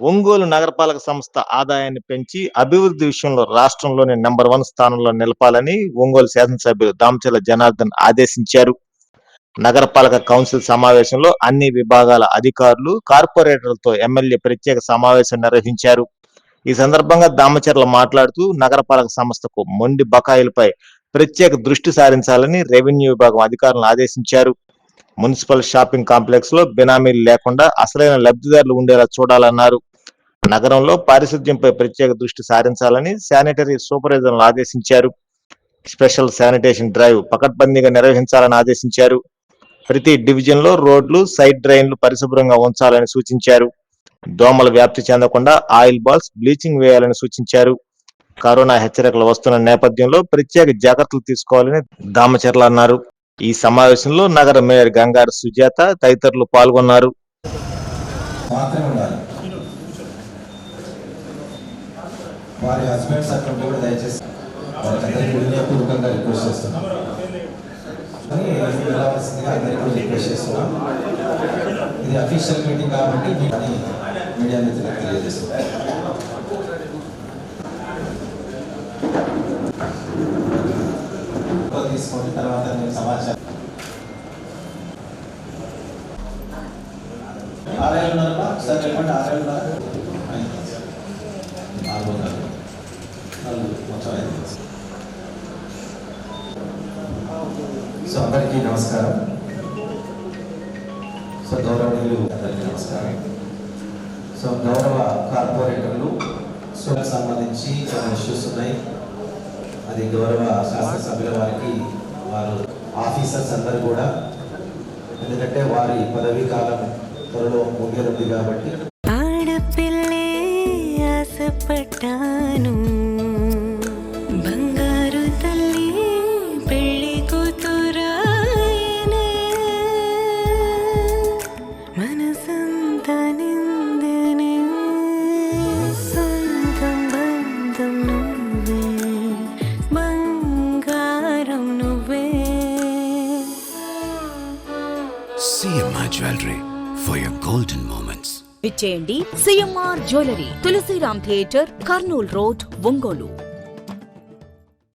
ఒంగోలు నగరపాలక సంస్థ ఆదాయాన్ని పెంచి అభివృద్ధి విషయంలో రాష్ట్రంలోని నెంబర్ వన్ స్థానంలో నిలపాలని ఒంగోలు శాసనసభ్యులు దామచల జనార్దన్ ఆదేశించారు. నగరపాలక కౌన్సిల్ సమావేశంలో అన్ని విభాగాల అధికారులు కార్పొరేటర్లతో ఎమ్మెల్యే ప్రత్యేక సమావేశం నిర్వహించారు. ఈ సందర్భంగా దామచర్ల మాట్లాడుతూ నగరపాలక సంస్థకు మొండి బకాయిలపై ప్రత్యేక దృష్టి సారించాలని రెవెన్యూ విభాగం అధికారులను ఆదేశించారు. మున్సిపల్ షాపింగ్ కాంప్లెక్స్లో బినామీలు లేకుండా అసలైన లబ్ధిదారులు ఉండేలా చూడాలన్నారు. నగరంలో పారిశుద్ధ్యంపై ప్రత్యేక దృష్టి సారించాలని శానిటరీ సూపర్వైజర్లను ఆదేశించారు. స్పెషల్ శానిటేషన్ డ్రైవ్ పకడ్బందీగా నిర్వహించాలని ఆదేశించారు. ప్రతి డివిజన్లో రోడ్లు సైడ్ డ్రైన్లు పరిశుభ్రంగా ఉంచాలని సూచించారు. దోమల వ్యాప్తి చెందకుండా ఆయిల్ బాల్స్ బ్లీచింగ్ వేయాలని సూచించారు. కరోనా హెచ్చరికలు వస్తున్న నేపథ్యంలో ప్రత్యేక జాగ్రత్తలు తీసుకోవాలని దామచర్ల అన్నారు. ఈ సమావేశంలో నగర మేయర్ గంగారు సుజాత తదితరులు పాల్గొన్నారు మాత్రమే ఉండాలి వారి హస్బెండ్స్ అక్కడ కూడా దయచేసి వారికి వినయపూర్వకంగా రిక్వెస్ట్ చేస్తున్నాం అని అందరికీ కూడా రిక్వెస్ట్ చేస్తున్నాం. ఇది అఫీషియల్ మీటింగ్ కాబట్టి అని మీడియా మిత్రులకు తెలియజేస్తున్నాం. తీసుకోండి తర్వాత నేను సమాచారం ఆరేళ్ళు ఉన్నారా సార్ చెప్పండి ఆరేళ్ళు ఉన్నారా? సో అందరికీ నమస్కారం. సో గౌరవనీయులు అందరికీ నమస్కారం. సో గౌరవ కార్పొరేటర్లు సో సంబంధించి కొన్ని ఇష్యూస్ ఉన్నాయి. అది గౌరవ శాసనసభ్యుల వారికి వారు ఆఫీసర్స్ అందరు కూడా. ఎందుకంటే వారి పదవీ కాలం త్వరలో ముగియనుంది కాబట్టి. ఆడపిల్లే ఆశపడ్డాను. CMR jewellery for your golden moments విచ్చేయండి CMR jewellery Tulasiram theatre Kurnool road Ongole.